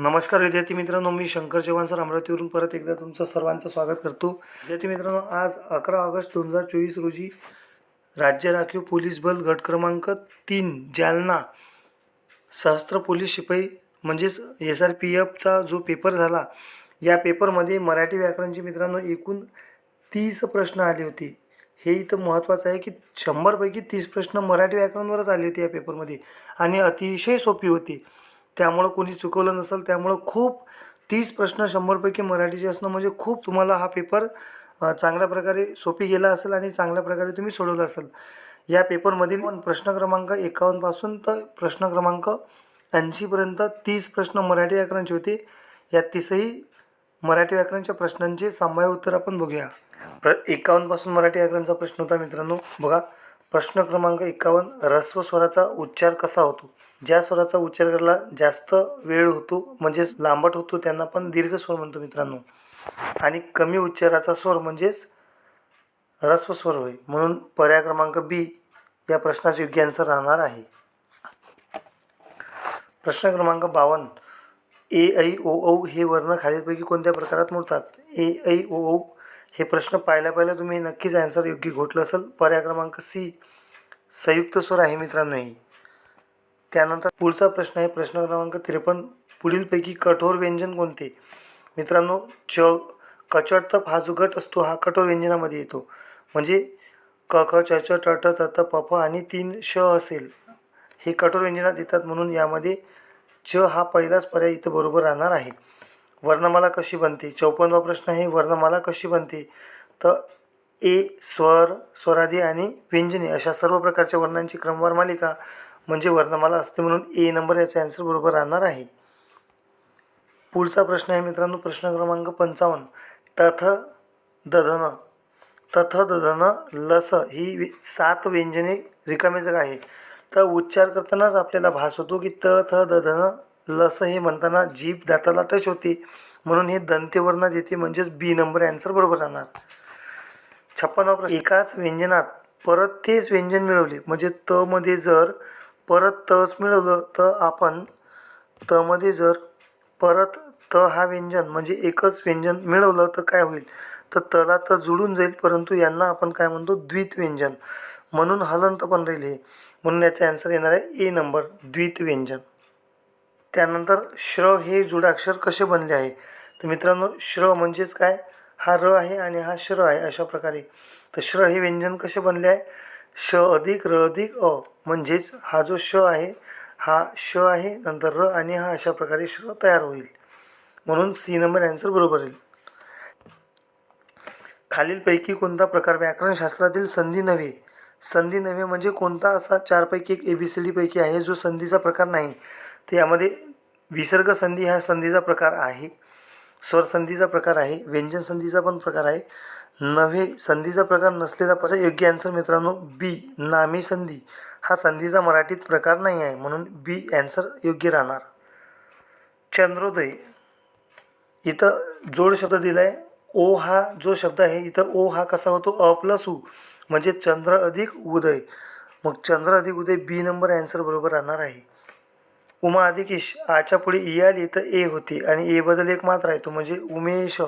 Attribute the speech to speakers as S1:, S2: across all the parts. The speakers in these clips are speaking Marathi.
S1: नमस्कार विद्यार्थी मित्रांनो मी शंकर चव्हाण सर अमरावतीवरून परत एकदा तुमचं सर्वांचं स्वागत करतो. विद्यार्थी मित्रांनो आज अकरा ऑगस्ट दोन हजार चोवीस रोजी राज्य राखीव पोलीस बल गट क्रमांक तीन जालना सहस्त्र पोलीस शिपाई म्हणजेच एस आर पी एफचा जो पेपर झाला या पेपरमध्ये मराठी व्याकरणचे मित्रांनो एकूण तीस प्रश्न आले होते. हे इथं महत्त्वाचं आहे की शंभरपैकी तीस प्रश्न मराठी व्याकरणवरच आले होते या पेपरमध्ये आणि अतिशय सोपी होती. त्यामुळं कोणी चुकवलं नसेल त्यामुळं खूप तीस प्रश्न शंभरपैकी मराठीचे असणं म्हणजे खूप तुम्हाला हा पेपर चांगल्या प्रकारे सोपी गेला असेल आणि चांगल्या प्रकारे तुम्ही सोडवला असेल. या पेपरमधील प्रश्न क्रमांक एकावन्नपासून तर प्रश्न क्रमांक ऐंशीपर्यंत तीस प्रश्न मराठी व्याकरणचे होते. या तीसही मराठी व्याकरणच्या प्रश्नांचे संभाव्य उत्तर आपण बघूया. प्र एकावन्नपासून मराठी व्याकरणचा प्रश्न होता मित्रांनो. बघा प्रश्न क्रमांक एकावन्न ऱ्हस्व स्वराचा उच्चार कसा होतो? ज्या स्वराचा उच्चार करायला जास्त वेळ होतो म्हणजेच लांबट होतो त्यांना पण दीर्घ स्वर म्हणतो मित्रांनो. आणि कमी उच्चाराचा स्वर म्हणजेच ह्रस्व स्वर होय. म्हणून पर्याय क्रमांक बी या प्रश्नाचे योग्य आन्सर राहणार आहे. प्रश्न क्रमांक बावन्न. ए ऐ ओ औ हे वर्ण खालीलपैकी कोणत्या प्रकारात मोडतात? ए ऐ ओ औ हे प्रश्न पाहिल्या पाहिल्या तुम्ही नक्कीच आन्सर योग्य घोटलं असेल. पर्याय क्रमांक सी संयुक्त स्वर आहे मित्रांनो त्यानंतर पुढचा प्रश्न आहे प्रश्न क्रमांक त्रेपन्न. पुढीलपैकी कठोर व्यंजन कोणते? मित्रांनो च कचट तप हा जो गट असतो हा कठोर व्यंजनामध्ये येतो. म्हणजे क ख च च ट ट त त प आणि तीन श असेल हे कठोर व्यंजनात येतात म्हणून यामध्ये च हा पहिलाच पर्याय इथं बरोबर राहणार आहे. वर्णमाला कशी बनते? चौपन्नवा प्रश्न आहे वर्णमाला कशी बनते? तर ए स्वर स्वरादी आणि व्यंजने अशा सर्व प्रकारच्या वर्णांची क्रमवार मालिका म्हणजे वर्णमाला असते म्हणून ए नंबर याचा ॲन्सर बरोबर राहणार आहे. पुढचा प्रश्न आहे मित्रांनो प्रश्न क्रमांक पंचावन्न. तथ दधन. तथ दधन लस ही सात व्यंजने रिकामे जागा आहे. तर उच्चार करतानाच आपल्याला भास होतो की त थ दधन लस हे म्हणताना जीभ दाताला टच होते. म्हणून हे दंतेवर्णात येते म्हणजेच बी नंबर ॲन्सर बरोबर राहणार. छप्पन्न एकाच व्यंजनात परत तेच व्यंजन मिळवले. म्हणजे त मध्ये जर परत तच मिळवलं तर आपण तमध्ये जर परत त हा व्यंजन म्हणजे एकच व्यंजन मिळवलं तर काय होईल? तर तला तर जुळून जाईल परंतु यांना आपण काय म्हणतो? द्वित व्यंजन. म्हणून हलंत पण राहील हे. म्हणून याचा आन्सर येणार आहे ए नंबर द्वित व्यंजन. त्यानंतर श्र हे जुडाक्षर कसे बनले आहे? तर मित्रांनो श्र म्हणजेच काय? हा र आहे आणि हा श्र आहे अशा प्रकारे. तर श्र हे व्यंजन कसे बनले आहे? श अधिक र अधिक अ. म्हणजेच हा जो श आहे हा श आहे नंतर र आणि हा अशा प्रकारे श तयार होईल. म्हणून सी नंबर ॲन्सर बरोबर येईल. खालीलपैकी कोणता प्रकार व्याकरणशास्त्रातील संधी नव्हे? संधी नव्हे म्हणजे कोणता असा चारपैकी एक ए बी सी डीपैकी आहे जो संधीचा प्रकार नाही? तर यामध्ये विसर्ग संधी हा संधीचा प्रकार आहे. स्वर संधीचा प्रकार आहे. व्यंजन संधीचा पण प्रकार आहे. नव्हे संधीचा प्रकार नसलेला असा योग्य आन्सर मित्रांनो बी नामी संधी. हा संधीचा मराठीत प्रकार नाही आहे म्हणून बी ॲन्सर योग्य राहणार. चंद्रोदय. इथं जोड शब्द दिला आहे ओ हा जो शब्द आहे इथं ओ हा कसा होतो? अ प्लस उ म्हणजे चंद्र अधिक उदय. मग चंद्र अधिक उदय बी नंबर ॲन्सर बरोबर राहणार आहे. उमा अधिक इश आच्या पुढे ई आली तर ए होती. आणि ए बदल एक मात्र आहे तो म्हणजे उमेश.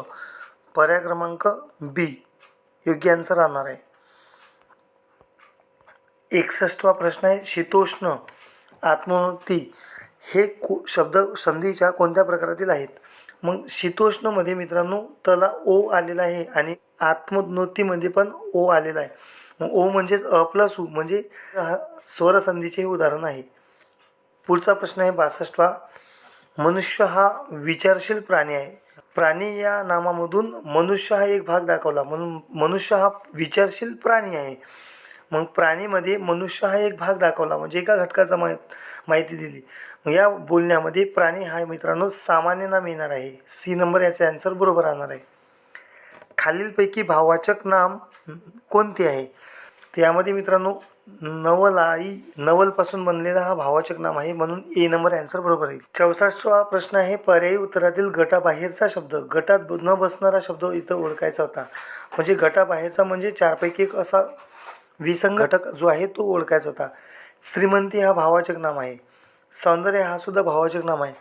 S1: पर्याय क्रमांक बी. योग्य आन्सर राहणार आहे. एकसष्टवा प्रश्न आहे शीतोष्ण आत्मोन्नती. हे को शब्द संधीच्या कोणत्या प्रकारातील आहेत? मग शीतोष्णमध्ये मित्रांनो तला ओ आलेला आहे आणि आत्मोन्नतीमध्ये पण ओ आलेला आहे. मग ओ म्हणजेच अ प्लस उ म्हणजे स्वरसंधीचे हे उदाहरण आहे. पुढचा प्रश्न आहे बासष्टवा. मनुष्य हा विचारशील प्राणी आहे. प्राणी या नामामधून मनुष्य हा एक भाग दाखवला. म्हणून मनुष्य हा विचारशील प्राणी आहे. मग प्राणीमध्ये मनुष्य हा एक भाग दाखवला म्हणजे एका घटकाचा मा माहिती दिली. मग या बोलण्यामध्ये प्राणी हा मित्रांनो सामान्य नाम येणार आहे. सी नंबर याचा आन्सर बरोबर राहणार आहे. खालीलपैकी भाववाचक नाम कोणते आहे? त्यामध्ये मित्रांनो नवलाई नवलपासून बनलेला हा भावाचक नाम आहे म्हणून ए नंबर आन्सर बरोबर आहे. चौसष्टवा प्रश्न आहे पर्यायी उत्तरातील गटाबाहेरचा शब्द. गटात न बसणारा शब्द इथं ओळखायचा होता. म्हणजे गटाबाहेरचा म्हणजे चारपैकी एक असा विसंग घटक जो आहे तो ओळखायचा होता. श्रीमंती हा भावाचक नाम आहे. सौंदर्य हा सुद्धा भावाचक नाम आहे.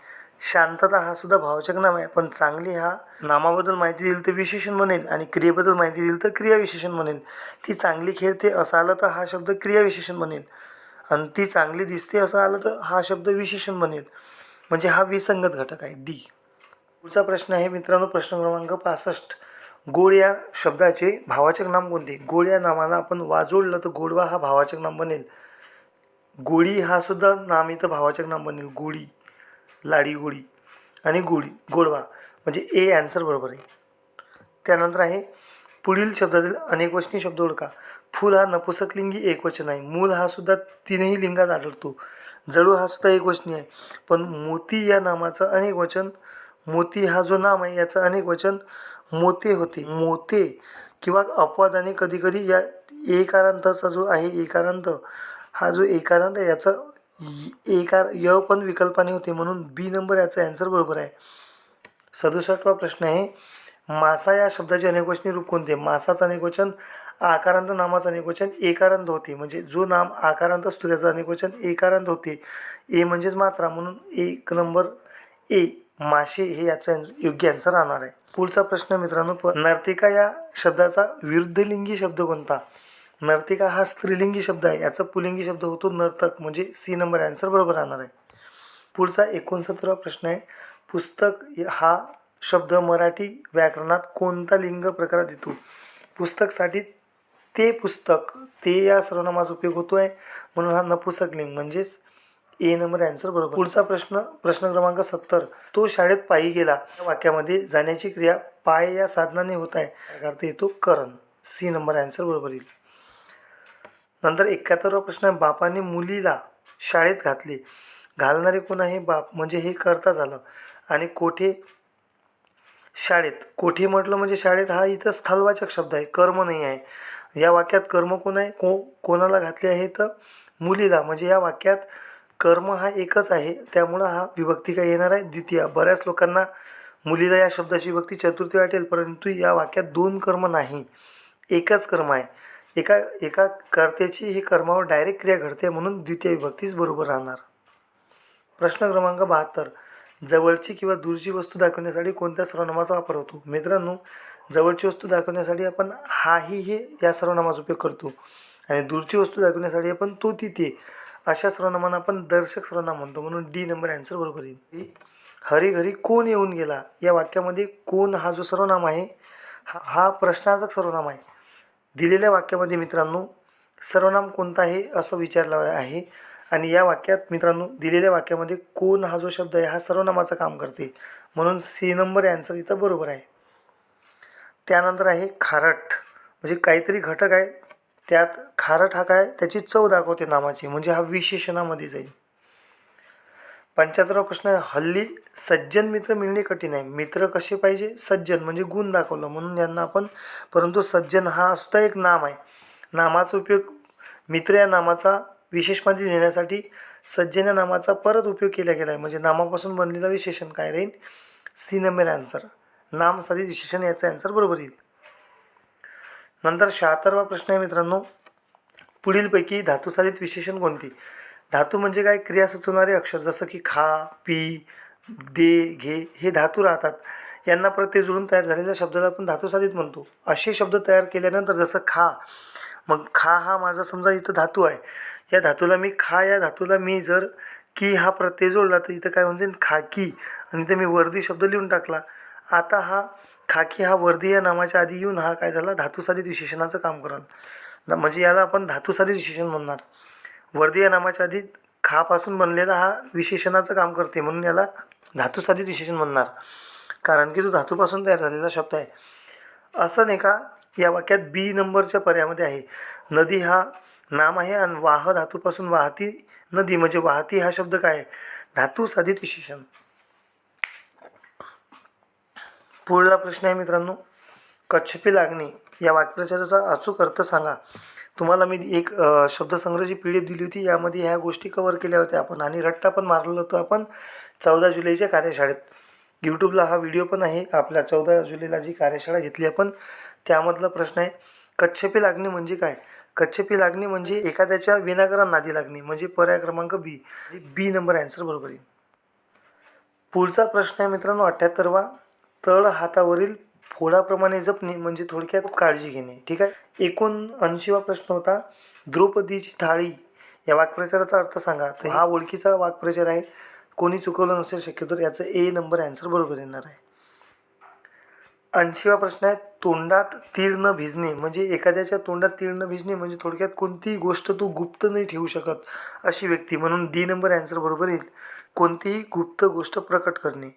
S1: शांतता हा सुद्धा भावाचक नाम आहे. पण चांगली हा नामाबद्दल माहिती दिली तर विशेषण बनेल आणि क्रियेबद्दल माहिती दिली तर क्रियाविशेषण बनेल ती चांगली खेळते असं आलं तर हा शब्द क्रियाविशेषण बनेल आणि ती चांगली दिसते असं आलं तर हा शब्द विशेषण बनेल म्हणजे हा विसंगत घटक आहे. डी. पुढचा प्रश्न आहे मित्रांनो प्रश्न क्रमांक पासष्ट. गोड या शब्दाचे भावाचक नाम कोणते? गोड या नामाला आपण वा जोडलं तर गोडवा हा भावाचक नाम बनेल. गोळी हा सुद्धा नाम इथं भावाचक नाम बनेल. गोळी लाडी गोळी आणि गोळी गोडवा. म्हणजे ए ॲन्सर बरोबर आहे. त्यानंतर आहे पुढील शब्दातील अनेकवचनी शब्द ओळखा. फूल हा नपुसकलिंगी एकवचन आहे. मूल हा सुद्धा तीनही लिंगात आढळतो. जळू हा सुद्धा एकवचनी आहे. पण मोती या नामाचं अनेक वचन मोती हा जो नाम आहे याचं अनेक वचन मोते होते. मोते किंवा अपवादाने कधीकधी या एकारांताचा जो आहे एकारांत हा जो एकारांत आहे याचा य- एकार य पण विकल्पाने होते. म्हणून बी नंबर याचा ॲन्सर बरोबर आहे. सदुसष्टवा प्रश्न आहे मासा या शब्दाचे अनेकवचनी रूप कोणते? मासाचं अनेकवचन आकारांत नामाचं अनेकवचन एकारांत होते. म्हणजे जो नाम आकारांत असतो त्याचं अनेकवचन एकारांत होते. ए म्हणजेच मात्रा. म्हणून एक नंबर ए मासे हे याचा योग्य आन्सर राहणार आहे. पुढचा प्रश्न मित्रांनो प- नर्तिका या शब्दाचा विरुद्धलिंगी शब्द कोणता? नर्तिका हा स्त्रीलिंगी शब्द आहे. याचा पुलिंगी शब्द होतो नर्तक म्हणजे सी नंबर आन्सर बरोबर राहणार आहे. पुढचा एकोणसत्तरावा प्रश्न आहे. पुस्तक हा शब्द मराठी व्याकरणात कोणता लिंग प्रकारात येतो पुस्तकसाठी ते पुस्तक ते या सर्वनामाचा उपयोग होतो आहे म्हणून हा नपुसक लिंग म्हणजेच ए नंबर आन्सर बरोबर. पुढचा प्रश्न प्रश्न क्रमांक सत्तर. तो शाळेत पायी गेला. या वाक्यामध्ये जाण्याची क्रिया पाय या साधनाने होत आहे. अर्थ येतो करण. सी नंबर आन्सर बरोबर येईल. नंतर एकाहत्तरवा प्रश्न आहे. बापाने मुलीला शाळेत घातले. घालणारे कोण आहे? बाप. म्हणजे हे करता झालं. आणि कोठे? शाळेत. कोठे म्हटलं म्हणजे शाळेत? हा इथं स्थलवाचक शब्द आहे. कर्म नाही आहे. या वाक्यात कर्म कोण आहे? को कोणाला घातले आहे तर मुलीला. म्हणजे या वाक्यात कर्म हा एकच आहे त्यामुळं हा विभक्ती काय येणार आहे. द्वितीया बऱ्याच लोकांना मुलीला या शब्दाची विभक्ती चतुर्थी वाटेल परंतु या वाक्यात दोन कर्म नाही एकच कर्म आहे. एका एका कर्त्याची ही कर्मावर डायरेक्ट क्रिया घडते म्हणून द्वितीय विभक्तीच बरोबर राहणार. प्रश्न क्रमांक बहात्तर जवळची किंवा दूरची वस्तू दाखवण्यासाठी कोणत्या सर्वनामाचा वापर होतो? मित्रांनो जवळची वस्तू दाखवण्यासाठी आपण हाही हे या सर्वनामाचा उपयोग करतो. आणि दूरची वस्तू दाखवण्यासाठी आपण तो तिथे अशा सर्वनामांना आपण दर्शक सर्वनाम म्हणतो. म्हणून डी नंबर ॲन्सर बरोबर येईल. हरी घरी कोण येऊन गेला? या वाक्यामध्ये कोण हा जो सर्वनाम आहे हा हा प्रश्नार्थक सर्वनाम आहे. दिलेल्या वाक्यामध्ये मित्रांनो सर्वनाम कोणता आहे असं विचारलं आहे. आणि या वाक्यात मित्रांनो दिलेल्या वाक्यामध्ये कोण हा जो शब्द आहे हा सर्वनामाचं काम करते. म्हणून सी नंबर ॲन्सर इथं बरोबर आहे. त्यानंतर आहे खारट. म्हणजे काहीतरी घटक आहे त्यात खारट हा काय? त्याची चव दाखवते नामाची म्हणजे हा विशेषणामध्ये जाईल. पंच्याहत्तरावा प्रश्न आहे हल्ली सज्जन मित्र मिळणे कठीण आहे. मित्र कसे पाहिजे? सज्जन म्हणजे गुण दाखवलं म्हणून यांना आपण परंतु सज्जन हा सुद्धा एक नाम आहे. नामाचा उपयोग मित्र या नामाचा विशेषमध्ये देण्यासाठी सज्जन या नामाचा परत उपयोग केला गेला आहे. म्हणजे नामापासून बनलेला विशेषण काय राहील? सी नंबर आन्सर नाम साधित विशेषण याचं आन्सर बरोबर येईल. नंतर शहात्तरवा प्रश्न आहे मित्रांनो पुढीलपैकी धातुसाधित विशेषण कोणती? धातू म्हणजे काय? क्रिया सुचवणारे अक्षर जसं की खा पी दे घे हे धातू राहतात. यांना प्रत्येक जुळून तयार झालेल्या शब्दाला आपण धातुसाधित म्हणतो. असे शब्द तयार केल्यानंतर जसं खा मग खा हा माझा समजा इथं धातू आहे. या धातूला मी खा या धातूला मी जर की हा प्रत्यय जोडला तर इथं काय म्हणजे खाकी आणि इथं मी वर्दी शब्द लिहून टाकला. आता हा खाकी हा वर्दी या नामाच्या आधी येऊन हा काय झाला? धातुसाधित विशेषणाचं काम करल न- म्हणजे याला आपण धातुसाधित विशेषण म्हणणार. वर्दी या नामाच्या आधी खापासून बनलेला हा विशेषणाचं काम करते म्हणून याला धातुसाधित विशेषण म्हणणार. कारण की तो धातूपासून तयार झालेला शब्द आहे. असं नाही का? या वाक्यात बी नंबरच्या पर्यायामध्ये आहे. नदी हा नाम आहे आणि वाह धातूपासून वाहती नदी म्हणजे वाहती हा शब्द काय? आहे धातूसाधित विशेषण. पुढला प्रश्न आहे मित्रांनो. कच्छपी लागणे या वाक्प्रचाराचा अचूक अर्थ सांगा. तुम्हाला मी एक शब्दसंग्रहाची शब्दसंग्रहची पी डी एफ दिली होती. यामध्ये ह्या गोष्टी कवर केल्या होत्या आपण आणि रट्टा पण मारलेला होतो आपण चौदा जुलैच्या कार्यशाळेत. यूट्यूबला हा व्हिडिओ पण आहे. आपल्या चौदा जुलैला जी कार्यशाळा घेतली आपण त्यामधला प्रश्न आहे. कच्छपी लागणे म्हणजे काय? कच्छपी लागणे म्हणजे एखाद्याच्या विनाकारण नादी लागणे म्हणजे पर्याय क्रमांक बी. बी नंबर ॲन्सर बरोबर येईल पुढचा प्रश्न आहे मित्रांनो अठ्ठ्याहत्तरवा तळ हातावरील फोडाप्रमाणे जपणे म्हणजे थोडक्यात काळजी घेणे. ठीक आहे? एकूण ऐंशीवा प्रश्न होता द्रौपदीची थाळी या वाक्प्रचाराचा अर्थ सांगा. तर हा ओळखीचा वाक्प्रचार आहे. कोणी चुकवलं नसेल शक्यतो याचं ए नंबर ॲन्सर बरोबर येणार आहे. ऐंशीवा प्रश्न आहे तोंडात तीळ न भिजणे म्हणजे एखाद्याच्या तोंडात तीळ न भिजणे म्हणजे थोडक्यात कोणतीही गोष्ट तू गुप्त नाही ठेवू शकत अशी व्यक्ती म्हणून डी नंबर ॲन्सर बरोबर येईल. कोणतीही गुप्त गोष्ट प्रकट करणे.